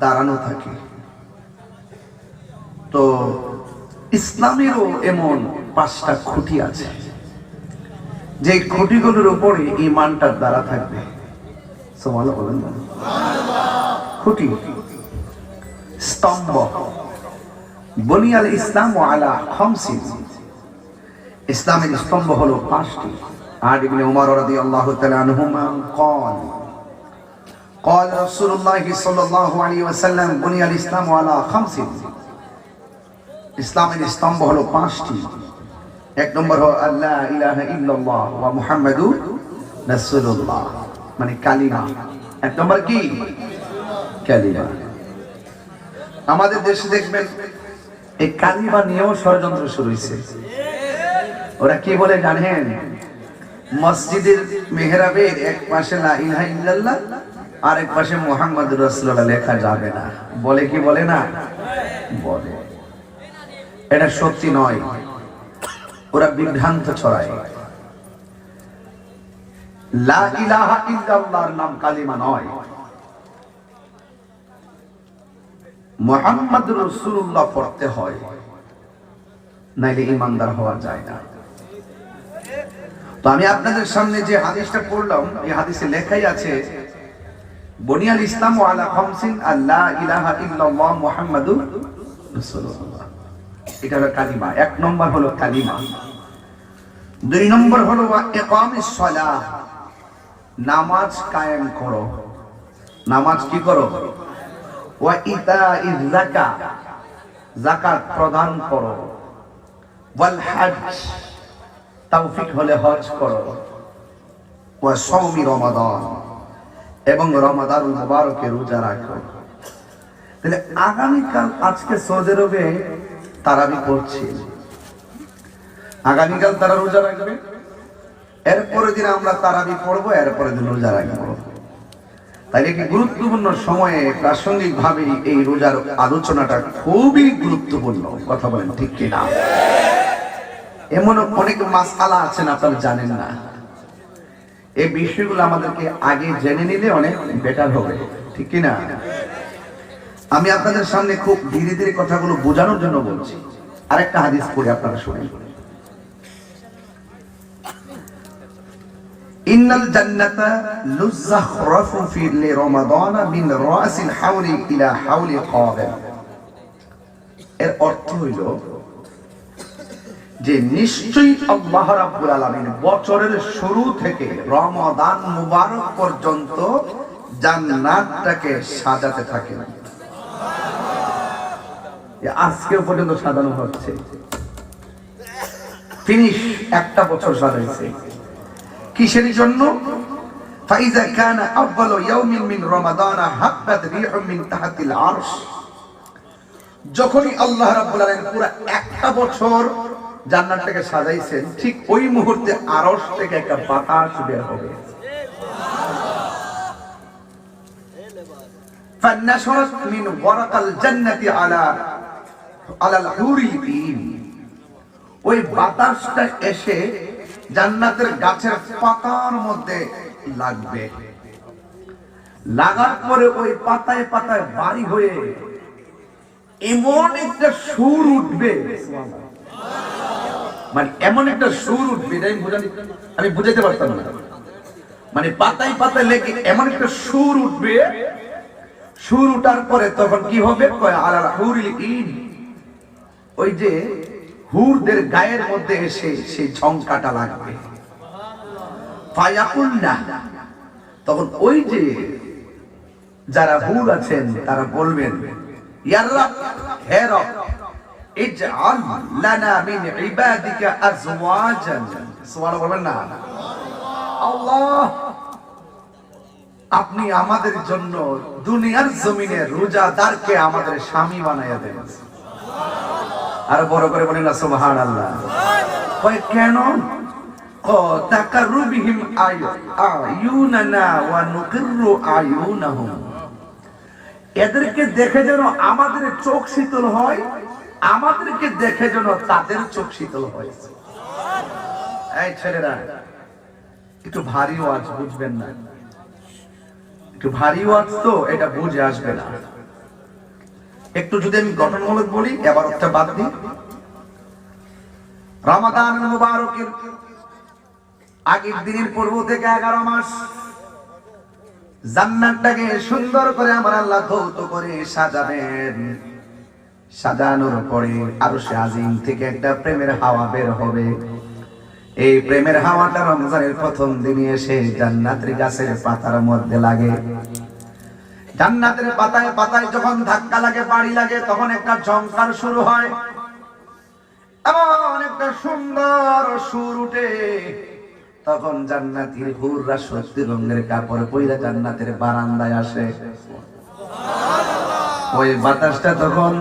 দাঁড়ানো থাকে। তো ইসলামেরও এমন পাঁচটা খুঁটি আছে। যে খুঁটিগুলোর উপরে ইমানটার দ্বারা থাকবে। বলেন খুঁটি। স্তম্ভ। বনিয়াল ইসলাম ও আলা খমসিন। ইসলামের স্তম্ভ হলো পাঁচটি। আর ইবনে উমর রাদিয়াল্লাহু তাআলা আনহুমা কল। قال رسول الله صلى الله عليه وسلم بني الاسلام على خمس ইসলামের স্তম্ভ হলো পাঁচটি এক নম্বর হলো আল্লাহ ইলাহা ইল্লাল্লাহ ওয়া মুহাম্মাদুর রাসূলুল্লাহ মানে কালিমা এক নম্বর কি কালিমা আমাদের দেশে দেখবেন এই কালিমা নিয়েও ষড়যন্ত্র শুরু হয়েছে ওরা কি বলে জানেন মসজিদের মেহরাবের এক পাশে লা ইলাহা ইল্লাল্লাহ আর এক পাশে মুহাম্মাদুর রাসূলুল্লাহ লেখা যাবে না। বলে কি বলে না? বলে। এটা সত্যি নয়। ওরা বিভ্রান্ত ছড়ায়। মোহাম্মদ রসুল্লাহ হয় আমি আপনাদের সামনে যে হাদিসটা পড়লাম, এই হাদিসে লেখাই আছে বনিয়াল ইসলাম আলা খামসিন আল্লাহ ইলাহা ইল্লাল্লাহ মুহাম্মাদুর রাসূলুল্লাহ। এটা হলো কালিমা। এক নম্বর হলো কালিমা। দুই নম্বর হলো ইকামিস সালাহ। নামাজ কায়েম করো। নামাজ কি করো? ওয়া ইতাইজ যাকাত। যাকাত প্রদান করো। ওয়াল হজ তৌফিক হলে হজ করো। ওয়া সাওমি রমাদান। এবং রমাদানুল মুবারকে রোজা রাখো। তাহলে আগামীকাল আজকে সৌদি আরবে তারাবি পড়ছি। আগামীকাল তারা রোজা রাখবে। এরপরে দিন আমরা তারাবি পড়ব এরপরে দিন রোজা রাখব। তাই একটি গুরুত্বপূর্ণ সময়ে প্রাসঙ্গিক ভাবে এই রোজার আলোচনাটা খুবই গুরুত্বপূর্ণ, কথা বলেন ঠিক কিনা? এমন অনেক মাসালা আছেন আপনারা জানেন না। এই বিষয়গুলো আমাদেরকে আগে জেনে নিলে অনেক বেটার হবে, ঠিক কিনা? আমি আপনাদের সামনে খুব ধীরে ধীরে কথাগুলো বোঝানোর জন্য বলছি। আরেকটা হাদিস পড়ে আপনারা শুনে ইন্নাল জান্নাতা লুযযাখরাফু ফি লিরমাদানা মিন রাসিল হাওলি ইলা হাওলি ক্বাবিল এর অর্থ হইল যে নিশ্চয়ই আল্লাহ রাব্বুল আলামিন বছরের শুরু থেকে রমাদান মুবারক পর্যন্ত জান্নাতটাকে সাজাতে থাকেন আজকে পর্যন্ত সাজানো হচ্ছে ফিনিশ একটা বছর সাজাইছে কিসের জন্য فإذا كان أول يوم من رمضان هبت ريح من تحت العرش যখনই আল্লাহ রাব্বুল আলামিন পুরো একটা বছর জান্নাতটাকে সাজাইছেন ঠিক ওই মুহূর্তে আরশ থেকে একটা বাতাস বের হবে فنشرت من ورق الجنة على على الحور العين ওই বাতাসটা এসে জান্নাতের গাছের পাতার মধ্যে লাগবে লাগার পরে ওই পাতায় পাতায় বাড়ি হয়ে এমন একটা সুর উঠবে মানে এমন একটা সুর উঠবে আমি বোঝানি আমি পারতাম না। মানে পাতায় পাতায় লেগে এমন একটা সুর উঠবে, সুর উঠার পরে তখন কি হবে? ওই যে হুরদের গায়ের মধ্যে এসে সেই ঝংকাটা লাগবে। তখন ওই যে যারা হুর আছেন, তারা বলবেন ইয়া রাব, হে আজওয়াজান সুবহানাল্লাহ বলবেন না। আল্লাহ, আপনি আমাদের জন্য দুনিয়ার জমিনে রোজাদারকে আমাদের স্বামী বানাইয়া দেন। আর বড় করে বলেন না সুবহান আল্লাহ কেন? তাকারুবিহিম আয়ু আয়ুনানা ওয়া নুকিরু এদেরকে দেখে যেন আমাদের চোখ শীতল হয় আমাদেরকে দেখে যেন তাদের চোখ শীতল হয় এই ছেলেরা, একটু ভারী ওয়াজ বুঝবেন না। একটু ভারী ওয়াজ তো এটা বুঝে আসবে না। একটু যদি আমি গঠনমূলক বলি, এবার একটা বাদ দিই। রমাদান মুবারকের আগের দিনের পূর্ব থেকে এগারো মাস, জান্নাতটাকে সুন্দর করে আমার আল্লাহ ধৌত করে সাজাবেন। সাজানোর পরে আরও সে আজিম থেকে একটা প্রেমের হাওয়া বের হবে। এই প্রেমের হাওয়াটা রমজানের প্রথম দিনে এসে জান্নাতের গাছের পাতার মধ্যে লাগে। জান্নাতের পাতায় পাতায় যখন ধাক্কা লাগে বাড়ি লাগে, তখন একটা ঝংকার শুরু হয়। এমন একটা সুন্দর সুর উঠে, তখন জান্নাতির হুররা সত্যি রঙের কাপড় পইরা জান্নাতের বারান্দায় আসে। ওই বাতাসটা তখন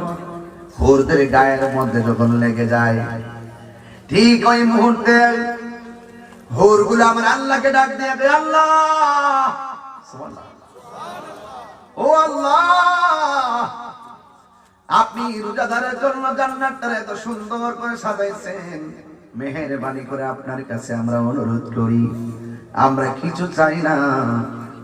হুরদের গায়ের মধ্যে যখন লেগে যায়, ঠিক ওই মুহূর্তে আমার আল্লাহকে ডাক দিয়ে আল্লাহ! ও আল্লাহ! আপনি রোজাদারের জন্য জান্নাতটা এত সুন্দর করে সাজাইছেন। মেহেরবানি করে আপনার কাছে আমরা অনুরোধ করি, আমরা কিছু চাই না।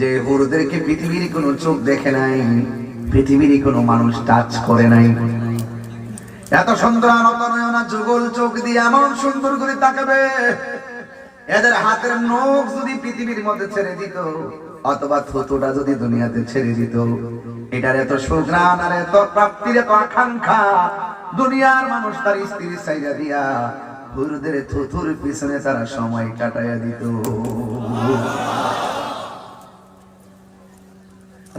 যে হুরদেরকে পৃথিবীর কোনো চোখ দেখে নাই, পৃথিবীর কোনো মানুষ টাচ করে নাই। এত সুন্দর আনত নয়না যুগল চোখ দিয়ে এমন সুন্দর করে তাকাবে, এদের হাতের নখ যদি পৃথিবীর মধ্যে ছেড়ে দিত, অথবা থুতুটা যদি দুনিয়াতে ছেড়ে দিত, এটার এত সুগ্রাণ আর এত প্রাপ্তির এত আকাঙ্ক্ষা, দুনিয়ার মানুষ তার স্ত্রী চাইয়া দিয়া হুরদের থুতুর পিছনে তারা সময় কাটাইয়া দিত।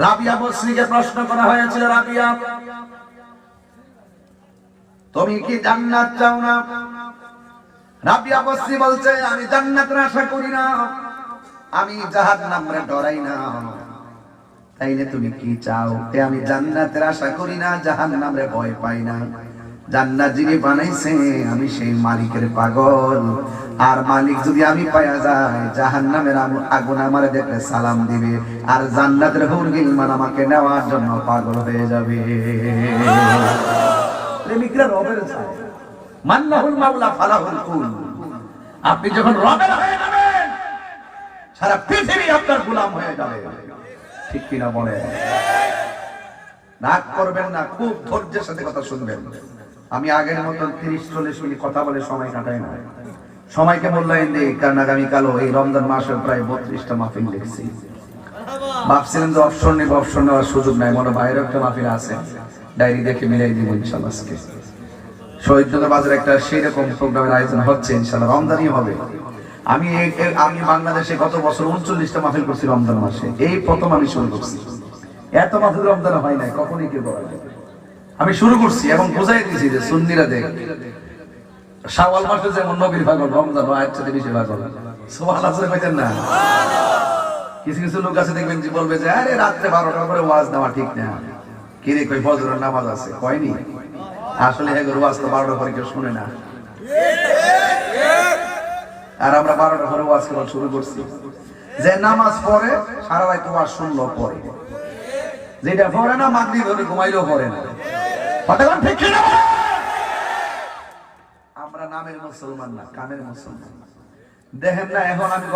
রাবিয়া বসরিকে প্রশ্ন করা হয়েছিল, রাবিয়া, তুমি কি জান্নাত চাও না? রাবিয়া বসরি বলছে, আমি জান্নাতের আশা করি না, আমি জাহাজ নামরে ডরাই না। তাইলে তুমি কি চাও তে আমি জান্নাতের আশা করি না জাহান নামরে ভয় পাই না? জান্নাত যিনি বানাইছে, আমি সেই মালিকের পাগল। আর মালিক যদি আমি পায়া যায় জাহান নামের আগুন আমার দেখলে সালাম দিবে। আর জান্নাতের হুরগিলমান আমাকে নেওয়ার জন্য পাগল হয়ে যাবে। আপনি যখন রবের হয়ে যাবেন, সারা পৃথিবী আপনার হয়ে যাবে। ঠিক কিনা বলে রাগ করবেন না, খুব ধৈর্যের সাথে কথা শুনবেন। আমি আগের মতো তিরিশ, চল্লিশ মিনিট কথা বলে সময় কাটাই না। সময়কে মূল্যায়ন দিই কারণ আগামীকালও এই রমজান মাসে প্রায় বত্রিশটা মাহফিল লিখছি ভাবছিলেন যে অপশন নেব অপশন নেওয়ার সুযোগ নাই, মনে বাইরেও একটা মাহফিল আছে। ডায়েরি দেখে মিলাই দিব ইনশাল্লাহ আজকে। একটা প্রোগ্রামের আয়োজন হচ্ছে রমজানই হবে। আমি আমি বাংলাদেশে গত বছর উনচল্লিশটা মাহফিল করছি রমজান মাসে। এই প্রথম আমি শুরু করছি। এত মাহফিল রমজান হয় নাই, কখনই কেউ। আমি শুরু করছি এবং বোঝাই দিয়েছি যে সুন্দিরা দেখ শাওয়াল মাসে যেমন নবীর ভাগল রমজান হয় একসাথে বেশি ভাগল সোহাল আসলে কইতেন না? কিছু কিছু লোক আছে দেখবেন যে বলবে যে, আরে, রাত্রে বারোটার পরে ওয়াজ নেওয়া ঠিক না। কিরে কই ফজরের নামাজ আছে? কয়নি? আসলে এগুলো ওয়াজ তো বারোটার পরে কেউ শুনে না। আর আমরা বারোটার পরে ওয়াজ করা শুরু করছি। যে নামাজ পড়ে, সারা রাত ওয়াজ শুনলো পরে যেটা পড়ে না, মাগরিব ধরে ঘুমাইলেও পড়ে না। কতক্ষণ ঠিক কি না নামের মুসলমান না, কামের মুসলমান। দেখেন না, এখন আমি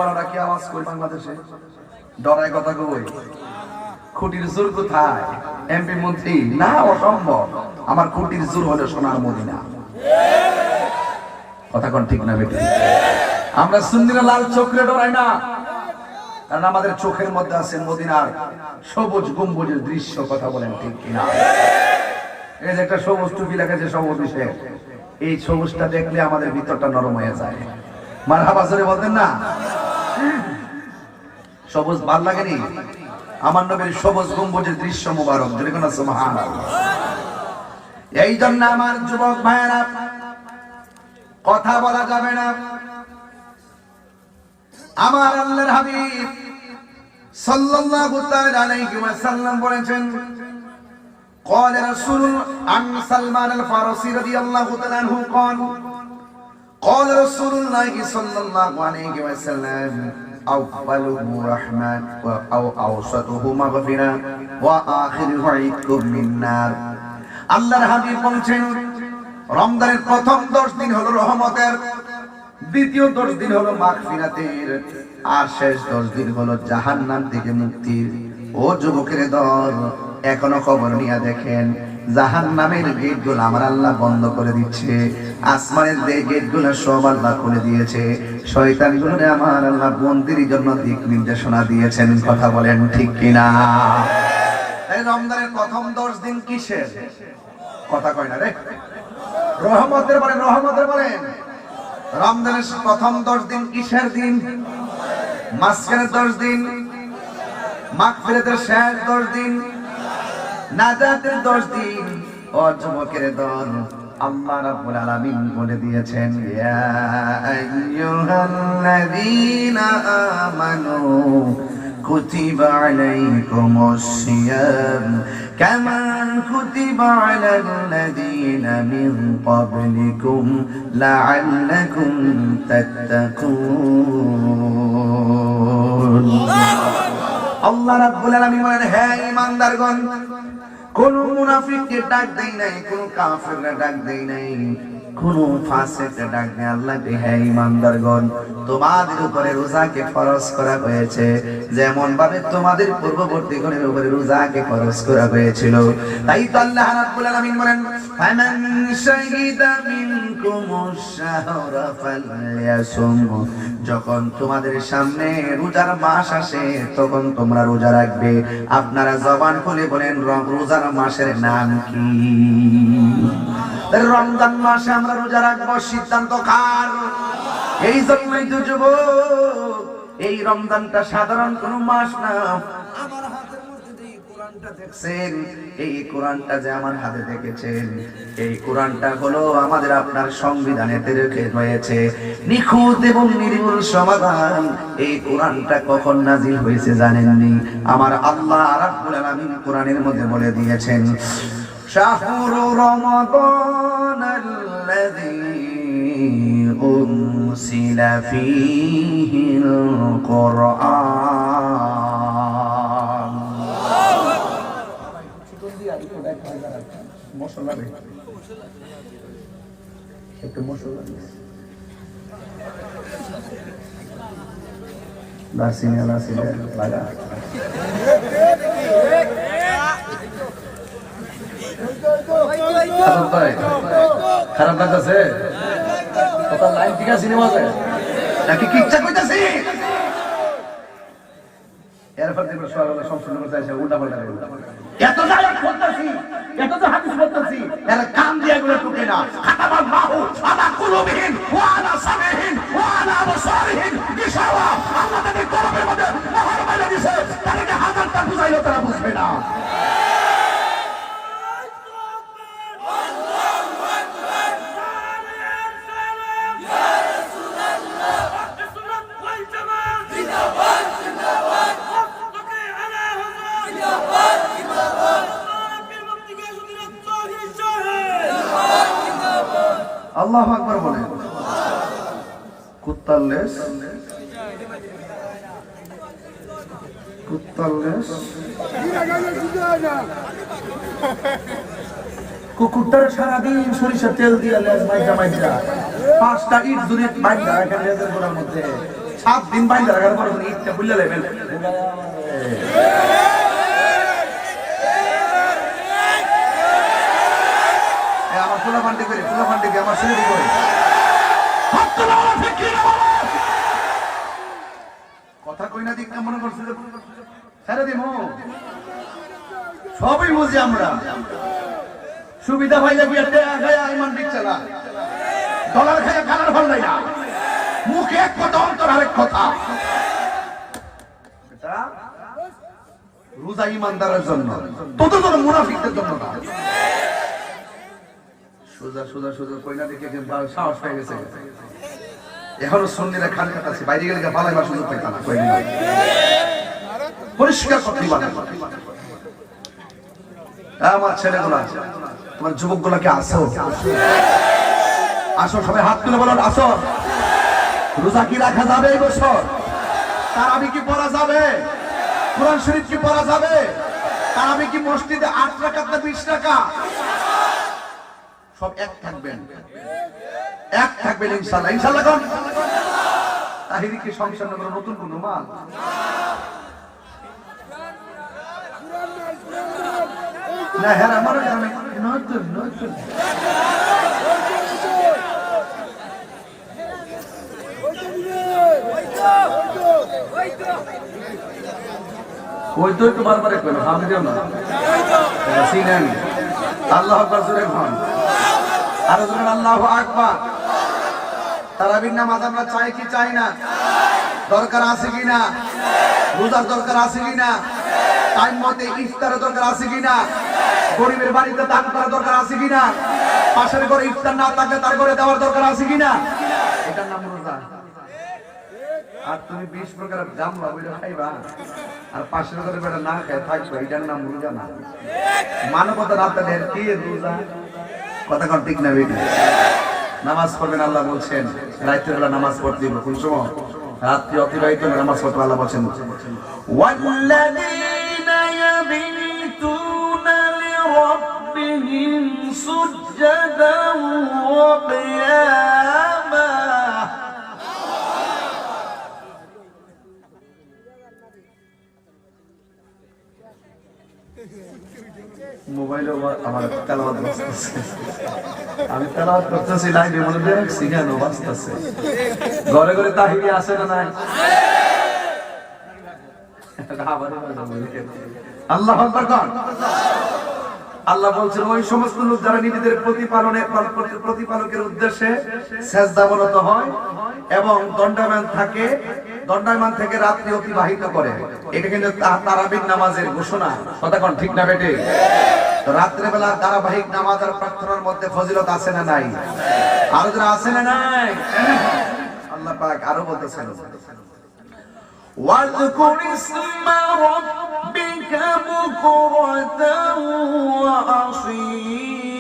আওয়াজ করি বাংলাদেশে। ডরাই কথা কই? খুঁটির জোর কোথায়? এমপি মন্ত্রী? না, অসম্ভব। আমার খুঁটির জোর হলো সোনার মদিনা। কথা কোন ঠিক না বেটি? আমরা সুন্দিনা লাল চোখরে ডরাই না। কারণ আমাদের চোখের মধ্যে আছে মদিনার সবুজ গম্বুজের দৃশ্য, কথা বলেন ঠিক কিনা? এই যে একটা সবুজ টুপি লেখা আছে সবুজ এই সবুজটা দেখলে আমাদের ভিতরটা নরম হয়ে যায়। মার হাবাসরে বলতেন না? সবুজ ভালো লাগেনি? আমার নবীর সবুজ গম্বুজের দৃশ্য মুবারক যদি কোন সুবহান এই জন্য আমার যুবক ভাইয়েরা, কথা বলা যাবে না। আমার আল্লাহর হাবিব সাল্লাল্লাহু তাআলা আলাইহি ওয়াসাল্লাম বলেছেন قال رسول عن سلمان الفارسي رضي الله تعالى عنه قال قال رسول الله صلى الله عليه وسلم أوله رحمة أو أوسطه مغفرة وآخره عتق من نار আল্লাহর হাবিব বলছেন রমজানের প্রথম দশ দিন হলো রহমতের দ্বিতীয় দশ দিন হলো মাগফিরাতের আর শেষ দশ দিন হলো জাহান্নাম থেকে মুক্তির ও যুবকের দল এখনও খবর নিয়ে দেখেন জাহান নামের গেটগুলো আমার আল্লাহ বন্ধ করে দিচ্ছে, আসমানের যে গেটগুলো সব আল্লাহ খুলে দিয়েছে শয়তানগুলো আমার আল্লাহ বন্দির জন্য দিক নির্দেশনা দিয়েছেন, কথা বলেন ঠিক কিনা? রমজানের প্রথম দশ দিন কিসের? কথা কয় না রে। রহমতের বলেন রহমতের বলেন রমজানের প্রথম দশ দিন কিসের দিন? মাঝখানের দশ দিন? মাগফিরাতের শেষ দশ দিন? নাজাতের দশ দিন ও যুবকের দল আল্লাহ রাব্বুল আলামিন বলে দিয়েছেন, ইয়া আইয়ুহাল্লাযীনা আমানু কুতিবা আলাল্লাযীনা মিন ক্বাবলিকুম লাআল্লাকুম তাত্তাকুন। আল্লাহ রাব্বুল আলামিন বলেন, হে ঈমানদারগণ, কোন মুনাফিককে ডাক দেই নাই, কোন কাফেরকে ডাক দেই নাই। কোন ফাসিককে ডাক দেই আল্লাহ কে হে ঈমানদারগণ তোমাদের উপরে রোজাকে ফরজ করা হয়েছে। যেমন ভাবে তোমাদের পূর্ববর্তী গণের উপরে রোজাকে ফরজ করা হয়েছিল। তাই তো আল্লাহ রাব্বুল আলামিন বলেন, ফামান শাহিদা ফালইয়াসুম যখন তোমাদের সামনে রোজার মাস আসে, তখন তোমরা রোজা রাখবে। আপনারা জবান খুলে বলেন রোজার মাসের নাম কি? রমজান মাসে আমরা রোজা রাখব, সিদ্ধান্ত কার? এই জন্যই তো যুবক, এই রমজানটা সাধারণ কোনো মাস না। আমার এই কোরআনটা যে আমার হাতে দেখেছেন, এই কোরআনটা হলো আমাদের আপনার সংবিধানেতে রেখে হয়েছে নিখুঁত এবং নির্ভুল সমাধান, এই কোরআনটা কখন নাজিল হয়েছে জানেননি? আমার আল্লাহ রাব্বুল আলামিন কোরআনের মধ্যে বলে দিয়েছেন শাহরু রমাদান الذي أنزل فيه القرآن মশলা দে একটু মশলা দে দারচিনি এলাচিনি লাগা খারাপ ভাই। খারাপ লাগতেছে? কথা লাইন ঠিক আছে সিনেমাতে নাকি কি ইচ্ছা কইতাছি? এরপর দেখো সোয়াল হলো করতে আসে উল্টা পাল্টা এত জায়গা করতেছি, এত যে হাদিস বলতেছি এর কান দিয়ে গুলো টুকে না। খাতাবাল বাহু আলা কুলুবিহীন, ওয়া আলা সামিহীন ওয়া আলা আবসারিহীন। গিশাওয়া আল্লাহ তাদের কলমের মধ্যে মোহর মেরে দিয়েছে তাদেরকে হাজারটা বুঝাইলো তারা বুঝবে না। আকবার বলেন কুত্তার লেস কুত্তার লেস কুকুরটার সারাদিন সরিষার তেল দিয়ে লেজ মাইজা মাইজা। পাঁচটা ইট দূরে মাইজা রাখেন লেজের গোড়ার মধ্যে। সাত দিন মাইজা রাখার পর ইটটা বুঝলে লেবেন আমার ফুলা ফান্ডি দিয়ে আমার ছেলে করে কথা কই না দিক মনে করছিল ছেড়ে দিব সবই বুঝি আমরা। সুবিধা পাইলে বিয়াতে খায় ইমান না। ডলার খায় কালার ভালো নাই না। মুখে এক কথা, অন্তর আরেক কথা। রোজা ইমানদারের জন্য। তোদের জন্য মুনাফিকদের জন্য না। সোজা সোজা সোজা কইনা দেখে সাহস হয়ে গেছে। এখনও খান কাটাছে বাইরে গেলে পালাইবার সুযোগ পাইতা না কইনি পরিষ্কার কথা আমার ছেলেগুলা, তোমার আসো? আসো, সবাই হাত তুলে বলো, আসো। রোজা কি রাখা যাবে এই বছর? তারাবি কি পড়া যাবে? কোরআন শরীফ কি পড়া যাবে? তারাবি কি মসজিদে আট টাকা না বিশ টাকা সব এক থাকবেন। এক থাকবেন ইনশাল্লাহ ইনশাল্লাহ কোন। তাহিরি কি সংসার নগর নতুন কোন মাল? না হ্যাঁ আমারও গ্রামে নতুন নতুন। ওই তো একটু বারবার আমি দিও না। সিনেন আল্লাহ আকবার জোরে আর জোরে আল্লাহ আকবার। তারাবির নামাজ আমরা চাই কি চাই না? দরকার আছে কি না? রোজার দরকার আছে কি না? টাইম মতে ইফতারের দরকার আছে কি না? গরিবের বাড়িতে দান করার দরকার আছে কি না? পাশের ঘরে ইফতার না থাকলে তার ঘরে দেওয়ার দরকার আছে কি না? এটার নাম রোজা। আর তুমি বিশ প্রকার জাম ওইটা খাইবা, আর পাশের ঘরে বেটা না খাই থাকবে, এটার নাম রোজা না। মানবতা না তাদের কি রোজা? কথা কন ঠিক না বেটি নামাজ পড়বেন আল্লাহ বলছেন রাত্রে বেলা নামাজ পড়তে দিব কোন সময় রাত্রি অতিবাহিত হলে নামাজ পড়তে আল্লাহ বলছেন والذين يبيتون لربهم سجدا وقياما মোবাইলে আমার তেলাওয়াত আমি তেলাওয়াত করতেছি, লাইভে মনে রাখছি কেন বাজতেছে। ঘরে ঘরে তাহিরি আসে না নাই? আল্লাহ আকবার। আল্লাহ বলছেন, ওই সমস্ত লোক যারা নিজেদের প্রতিপালনের প্রতিপালকের উদ্দেশ্যে শেষদাবনত হয় এবং দণ্ডায়মান থাকে, দণ্ডায়মান থেকে রাত্রি অতিবাহিত করে। এটা কিন্তু তারাবিক নামাজের ঘোষণা। কতক্ষণ ঠিক না বেটে রাত্রেবেলা ধারাবাহিক নামাজ আর প্রার্থনার মধ্যে ফজিলত আছে না নাই? আরও যারা আছে না নাই? আল্লাহ পাক আরও বলতেছেন। ওয়াজকুর ইসমা ربك بكرة وأصيلا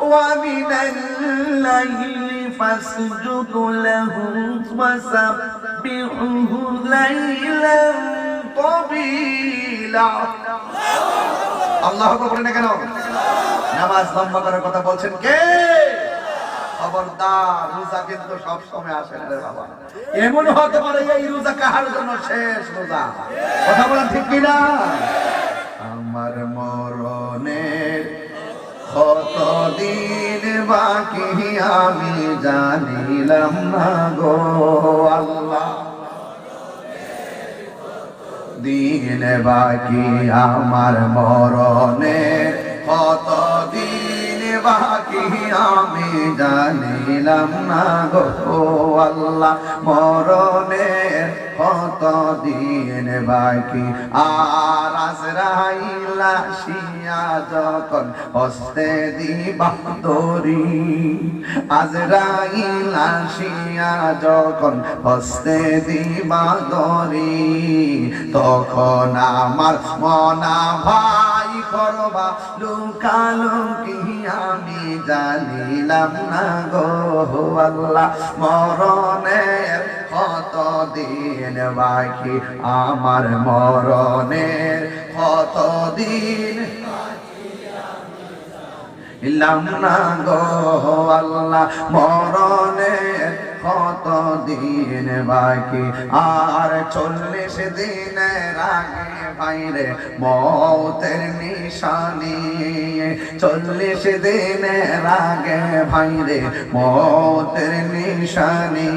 ومن الليل فاسجد له وسبحه ليلا طويلا আল্লাহ বলে না কেন নামাজ লম্বা করার কথা বলছেন কে খবরদার রোজা কিন্তু সব সময় আসে না রে বাবা। এমন হতে পারে এই রোজা কাহার জন্য শেষ রোজা? কথা বলেন ঠিক কিনা? আমার মরণের কত দিন বাকি আমি জানিলাম না গো আল্লাহ। দিন বাকি আমার মরণের কত বাকি আমি জানিলাম না গো আল্লাহ, মরণের কত দিন বাকি? আর আজরাইলা শিয়া যখন হস্তে দিবা দরি আজরাইলা শিয়া যখন হস্তে দিবা দরি তখন আমার মনা ভাই করবা লুকালুকি আমি জানিলাম না গো আল্লাহ। মরণের কত দিন বাকি? আমার মরণের কত দিন ইলাম না গো আল্লাহ। মরণের কত দিন বাকি? আর চল্লিশ দিনের আগে বাইরে মৌতের নিশানি। চল্লিশ দিনের আগে ভাইরে মৌতের নিশানি।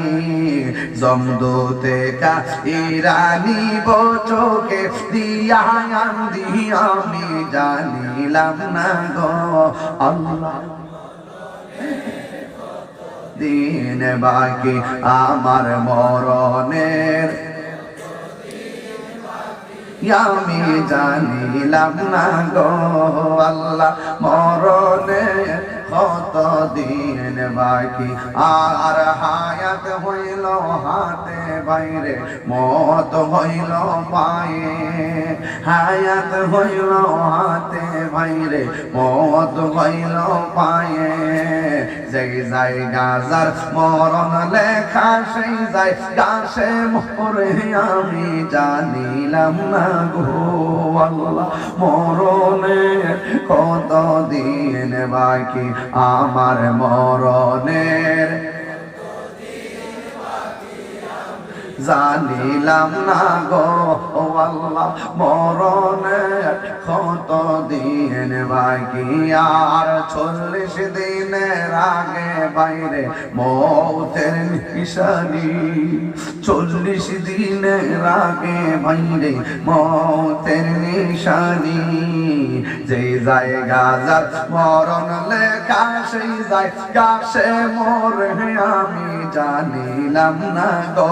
জমদুতে কা ইরানি বচোকে দিয়া আমি জানিলাম না গো। আল্লাহ দিন বাকি আমার মরণের আমি জানিলাম না গো আল্লাহ, মরণে কত দিন বাকি? আর হায়াত হইল হাতে বাইরে, মত হইল পায়ে। হায়াত হইল হাতে বাইরে মত হইল পায়ে। যেই যাই গাজার মরণ লেখা, সেই যাই গাছে মরে আমি জানিলাম না গো আল্লাহ। মরণে কত দিন বাকি? আমার মরণের জানিলাম না গো আল্লাহ, মরণে কত দিন বাকি। আর চল্লিশ দিনের আগে বাইরে মৌতের নিশানি। চল্লিশ দিনের আগে বাইরে মৌতের নিশানি। যে জায়গা যার মরণ লেখা, সেই জায়গা সে মরে আমি জানিলাম না গো।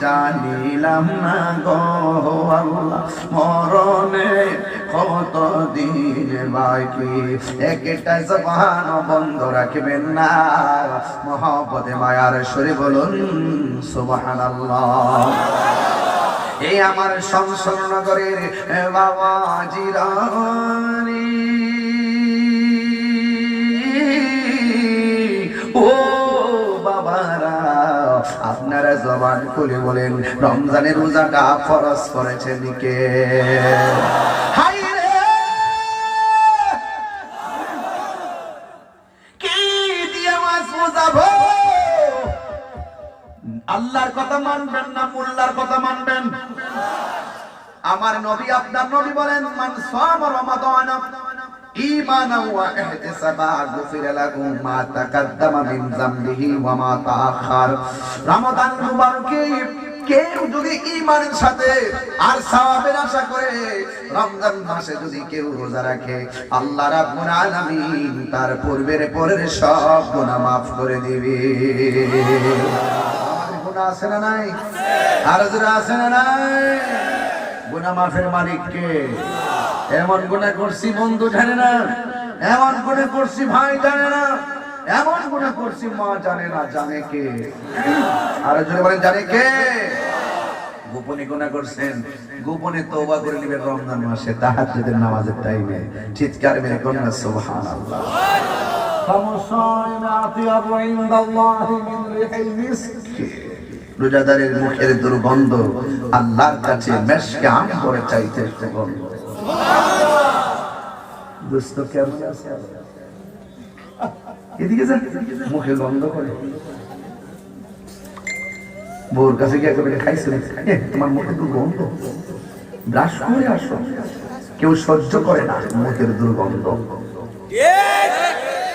জানিলাম না গো মরণের কত দিন বাকি। একটা জবান বন্ধ রাখবেন না। মহব্বতে, মায়ার সরে বলুন, সুবহানাল্লাহ। এই আমার সংসদ নগরের আপনারা জবান খুলে বলেন, রমজানের রোজাটা ফরজ করেছেন কে? হাই রে! কি দিয়ে মাছ বোঝাবো? আল্লাহর কথা মানবেন না মোল্লার কথা মানবেন? আমার নবী, আপনার নবী বলেন, মান সাম রমাদান ঈমানা ওয়া ইহতিসাবা গুফিরা লাহু মা তাকাদ্দামা মিন যামবিহি ওয়া মা তাআখার রমাদান মুবারকে কেউ যদি ইমানের সাথে আর সওয়াবের আশা করে, রমজান মাসে যদি কেউ রোজা রাখে, আল্লাহ রাব্বুল আলামিন তার পূর্বের পরের সব গুনাহ মাফ করে দিবে। গুনাহ আছে না নাই? আর যারা আছে না নাই? গুনাহ মাফের মালিক কে এমন গুনাহ করছি বন্ধু জানে না এমন গুনাহ করছি ভাই জানে না এমন গুনাহ করছি মা জানে না জানে কে? আর জোরে বলেন জানে কে? গোপনে গুনাহ করছেন গোপনে তওবা করে নেবেন রমজান মাসে তাহাজ্জুদের নামাজের টাইমে চিৎকার মেরে কন্যা সুবহানাল্লাহ। রোজাদারের মুখের দুর্গন্ধ আল্লাহর কাছে মেশকে আম করে চাইতে সুগন্ধ দোস্ত কেমন আছে এদিকে যা মুখে গন্ধ করে। বউর কাছে গিয়ে একেবারে খাইছে তোমার মুখে দুর্গন্ধ ব্রাশ করে আসো। কেউ সহ্য করে না মুখের দুর্গন্ধ।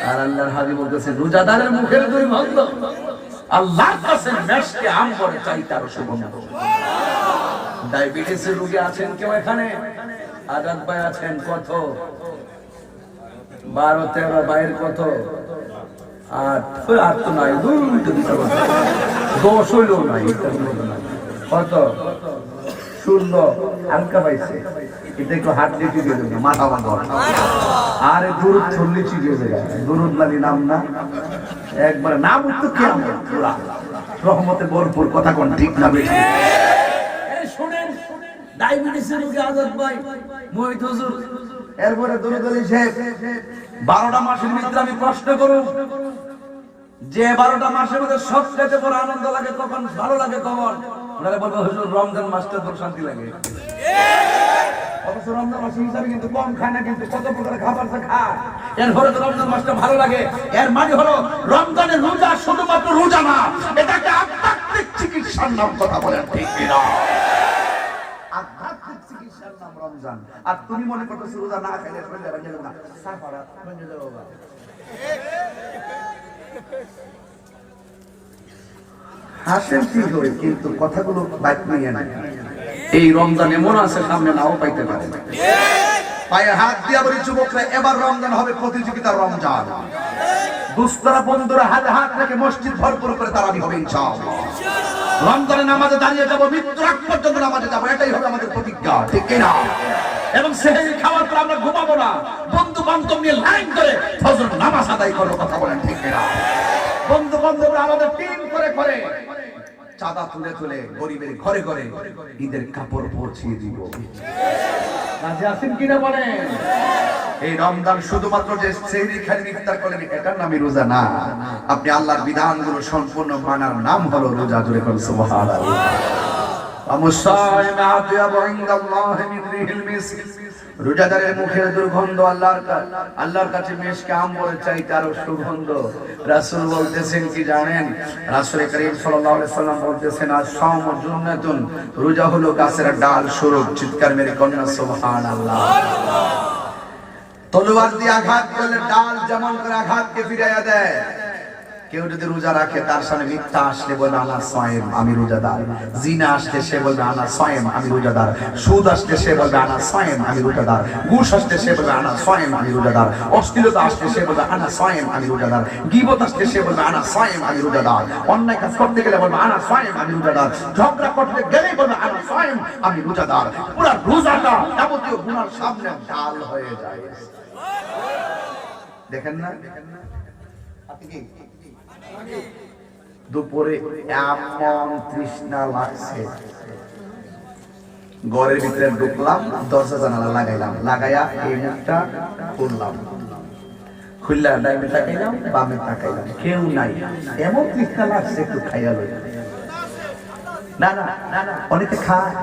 আর আল্লাহর হাবিব বলতেছে, রোজাদারের মুখের দুর্গন্ধ। আল্লাহর কাছে মেশকে আম করে চাই তার সুগন্ধ। ডায়াবেটিসের রোগী আছেন কেউ এখানে? আজাদ ভাই আছেন কত? বারো, তেরো বাইরের কত? আর তো নাই দশ হইলেও নাই। কত? শূন্য। হালকা পাইছে। এটা একটু হাত দিয়ে দেবে, মাথা বন্ধ আর দুরুদ ছল্লি চিবিয়ে দেবে দুরুদ নাম না? একবার নাম উঠতো কে পুরা। রহমতে ভরপুর, কথা কোন ঠিক না বেশি ডায়াবেটিসের রোগী আজাদ ভাই? মোহিত হুজুর, এরপরে দুরুদ আলী সাহেব, বারোটা মাসের ভিতরে আমি প্রশ্ন করব যে বারোটা মাসের মধ্যে সবচেয়ে বড় আনন্দ লাগে কখন? ভালো লাগে কখন? ওনারা বলব, হুজুর, রমজান মাসটা তোর শান্তি লাগে। কিন্তু কম খায় না, কিন্তু কত প্রকার খাবার সে খায়। তো রমজান মাসটা ভালো লাগে। এর মানে হলো, রমজানের রোজা শুধুমাত্র রোজা না এটাকে আধ্যাত্মিক চিকিৎসার নাম কথা বলেন, ঠিক চিকিৎসার নাম রমজান। আর তুমি মনে করতেছো রোজা না খাইলে শরীরে ভেঙে যাবে না হাসেন ঠিক হয় কিন্তু কথাগুলো বাইক নিয়ে না এই রমজান এমন আছে, সামনে নাও পাইতে পারে। পায়ে হাত দিয়া বলি, যুবকরা, এবার রমজান হবে প্রতিযোগিতার রমজান। দুস্তরা বন্ধুরা হাতে হাত রেখে মসজিদ ভরপুর করে তারাবি হবে ইনশাআল্লাহ। রমজানে নামাজে দাঁড়িয়ে যাব মৃত্যু আগ পর্যন্ত নামাজে যাব, এটাই হবে আমাদের প্রতিজ্ঞা, ঠিক কিনা? এবং সেহেরি খাওয়ার পর আমরা ঘুমাবো না। বন্ধু বান্ধব নিয়ে লাইন করে ফজর নামাজ আদায় করব, কথা বলেন, ঠিক কিনা? বন্ধু বান্ধবরা আমাদের টিম করে করে চাঁদা তুলে তুলে গরিবের ঘরে ঘরে ঈদের কাপড় পৌঁছিয়ে দিব। এই রমজান শুধুমাত্র যে করেন এটার নামই রোজা না। আপনি আল্লাহর বিধানগুলো সম্পূর্ণ মানার নাম হলো রোজা জুড়ে করেন রোজাদারের মুখের দুর্গন্ধ আল্লাহর আল্লাহর কাছে মেশকে আম্বরের চাইতে আরও সুগন্ধ। রাসূল বলতেছেন কি জানেন? রাসূল করিম সাল্লাম বলতেছেন, আজ সাওম রোজা হলো গাছের ডাল স্বরূপ চিৎকার মেরে কন্যা সুবহানাল্লাহ। তলোয়ার দিয়ে আঘাত করলে ডাল যেমন করে আঘাতকে ফিরাইয়া দেয় কেউ যদি রোজা রাখে, তার সামনে মিথ্যা আসলে বলবে আনা সয়েম, আমি রোজাদার। জিনা আসলে সে বলবে আনা সয়েম, আমি রোজাদার। সুদ আসলে সে বলবে আনা সয়েম, আমি রোজাদার। ঘুষ আসলে সে বলবে আনা সয়েম, আমি রোজাদার। অশ্লীলতা আসলে সে বলবে আনা সয়েম, আমি রোজাদার। গিবত আসলে সে বলবে আনা সয়েম, আমি রোজাদার। অন্যায় কাজ করতে গেলে বলবে আনা সয়েম, আমি রোজাদার। ঝগড়া করতে গেলেই বলবে আনা সয়েম, আমি রোজাদার। পুরা রোজাটা যাবতীয় গুনার সামনে ডাল হয়ে যায়। দেখেন না? আপনি কি? দুপুরে এমন তৃষ্ণা লাগছে। ঘরের ভিতরে ঢুকলাম, দরজা জানালা লাগাইলাম। লাগাইয়া এই মুখটা খুললাম। খুললা ডাইমে তাকাইলাম, বামে তাকাইলাম। কেউ নাই। এমন তৃষ্ণা লাগছে একটু খাইয়া লই। না না না না, অনেকে খায়।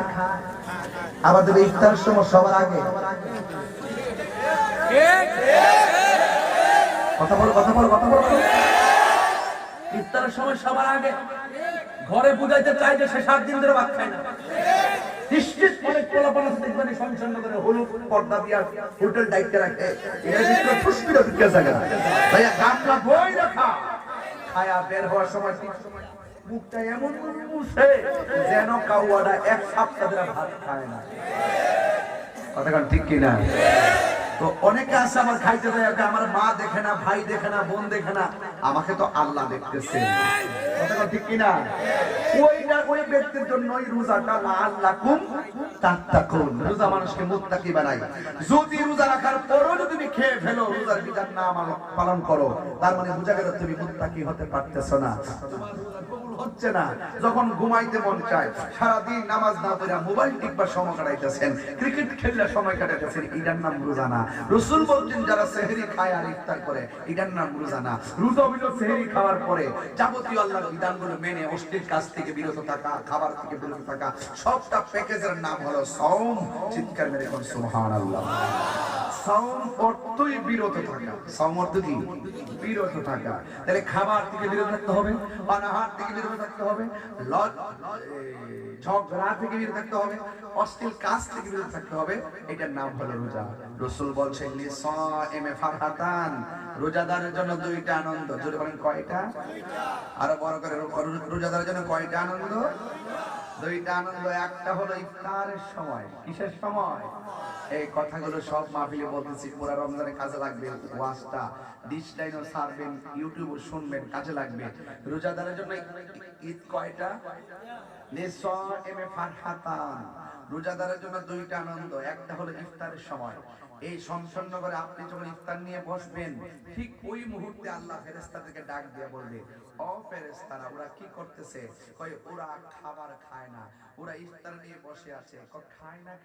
আমাদের ইফতার সময় সবার আগে। কথা বলো কথা বলো কথা বলো। ইফতারের সময় সবার আগে ঘরে বুঝাইতে চাই যে সে সাত দিন ধরে ভাত খায় না। এমন এক না। ঠিক কিনা? তো অনেকে আছে আমার খাইতে আমার মা দেখে না, ভাই দেখে না, বোন দেখে না। আমাকে তো আল্লাহ দেখতেছে। কথা ঠিক কিনা? ওইটা ওই ব্যক্তির জন্যই রোজাটা লাআল্লাকুম তাত্তাকুন। রোজা মানুষকে মুত্তাকি বানায়। যদি রোজা রাখার পরও তুমি খেয়ে ফেলো, রোজার বিধান না পালন করো, তার মানে বোঝা গেল তুমি মুত্তাকি হতে পারতেছো না। তোমার হচ্ছে না। যখন ঘুমাইতে মন চায়, সারাদিন নামাজ না পড়ে মোবাইল টিপবার সময় কাটাইতেছেন, ক্রিকেট খেললে সময় কাটাইতেছেন, এটার নাম রোজা না রসুল বলছেন, যারা সেহরি খায় আর ইফতার করে, এটার নাম রোজা না রোজা হইল সেহরি খাওয়ার পরে যাবতীয় আল্লাহর বিধানগুলো মেনে অশ্লীল কাজ থেকে বিরত থাকা, খাবার থেকে বিরত থাকা, সবটা প্যাকেজের নাম হলো সওম। চিৎকার মেরে কোন, সুবহানাল্লাহ। সাওম অর্থই বিরত থাকা। সাওম অর্থ কি? বিরত থাকা। তাহলে খাবার থেকে বিরত থাকতে হবে, পানাহার থেকে বিরত থাকতে হবে ঝগড়া থেকে বিরত থাকতে হবে, অশ্লীল কাজ থেকে বিরত থাকতে হবে, এটার নাম হলো রোজা। রসুল বলছেন ফারহাতান রোজাদারের জন্য দুইটা আনন্দ। জোরে বলেন, কয়টা? আরও বড় করে রোজাদারের জন্য কয়টা আনন্দ? দুইটা আনন্দ, একটা হলো ইফতারের সময়। কিসের সময়? এই কথাগুলো সব মাহফিলে বলতেছি। পুরা রমজানে কাজে লাগবে ওয়াজটা। ডিশ লাইনও সারবেন ইউটিউবে শুনবেন, কাজে লাগবে। রোজাদারের জন্য ঈদ কয়টা? রোজাদারের জন্য দুইটা আনন্দ। একটা হলো ইফতারের সময়। এই সংসন্ন করে আপনি যখন ইফতার নিয়ে বসবেন, ঠিক ওই মুহূর্তে আল্লাহ ফেরেস্তাদেরকে ডাক দিয়ে বলবে, ও ফেরেস্তারা ওরা কি করতেছে? কয়, ওরা খাবার খায় না। ওরা ইফতার নিয়ে বসে আছে। খায় না?